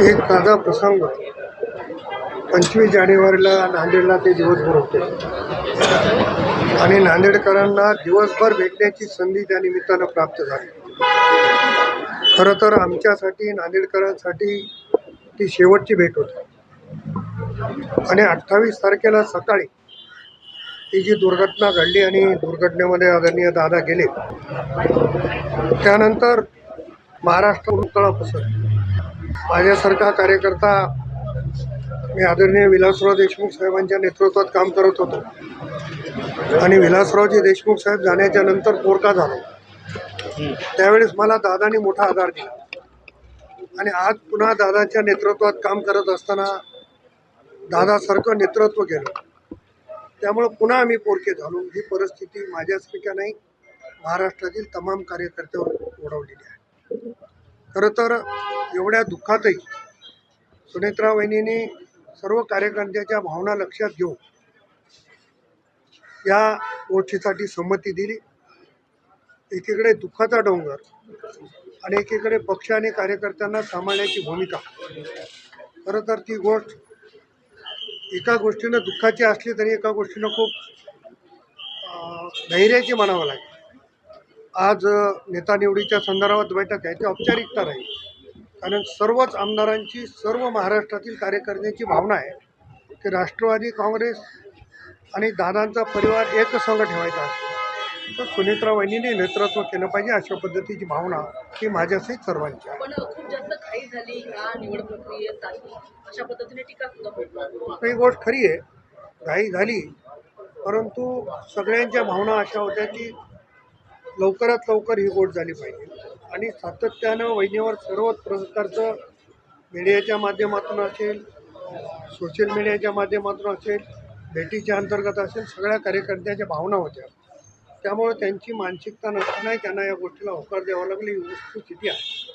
एक ताजा प्रसंग. पंचवीस जानेवारीला नांदेडला ते दिवसभर होते. आणि नांदेडकरांना दिवसभर भेटण्याची संधी त्या निमित्तानं प्राप्त झाली. खरं तर आमच्यासाठी नांदेडकरांसाठी ती शेवटची भेट होती. आणि अठ्ठावीस तारखेला सकाळी ही जी दुर्घटना घडली आणि दुर्घटनेमध्ये आदरणीय दादा गेले त्यानंतर महाराष्ट्र उकळा पसरली. माझ्यासारखा कार्यकर्ता मी आदरणीय विलासराव देशमुख साहेबांच्या नेतृत्वात काम करत होतो. आणि विलासरावजी देशमुख साहेब जाण्याच्या नंतर पोरका झालो. त्यावेळेस मला दादानी मोठा आधार दिला. आणि आज पुन्हा दादाच्या नेतृत्वात काम करत असताना दादासारखं नेतृत्व केलं. त्यामुळं पुन्हा आम्ही पोरके झालो. ही परिस्थिती माझ्यासारख्या नाही महाराष्ट्रातील तमाम कार्यकर्त्यावर ओढवलेली आहे. खरं तर एवढ्या दुःखातही सुनेत्रा वहिनीने सर्व कार्यकर्त्याच्या भावना लक्षात घेऊन या गोष्टीसाठी संमती दिली. एकीकडे दुःखाचा डोंगर आणि एकीकडे पक्ष आणि कार्यकर्त्यांना सांभाळण्याची भूमिका. खरं तर ती गोष्ट एका गोष्टीनं दुःखाची असली तरी एका गोष्टीनं खूप धैर्याची म्हणावं लागेल. आज नेता निवडीच्या संदर्भात बैठक आहे ती औपचारिकता राहील. कारण सर्वच आमदारांची सर्व महाराष्ट्रातील कार्यकर्त्यांची भावना आहे की राष्ट्रवादी काँग्रेस आणि दादांचा परिवार एकसंघ ठेवायचा असतो तर सुनेत्रा वहिनीने नेतृत्व केलं पाहिजे अशा पद्धतीची भावना ही माझ्यासहित सर्वांची आहे. ही गोष्ट खरी आहे. घाई झाली. परंतु सगळ्यांच्या भावना अशा होत्या की लवकरात लवकर ही गोष्ट झाली पाहिजे. आणि सातत्यानं वहिनीवर सर्व प्रकारचं मीडियाच्या माध्यमातून असेल सोशल मीडियाच्या माध्यमातून असेल भेटीच्या अंतर्गत असेल सगळ्या कार्यकर्त्याच्या भावना होत्या. त्यामुळे त्यांची मानसिकता नसतानाही त्यांना या गोष्टीला होकार द्यावा लागली ही वस्तुस्थिती आहे.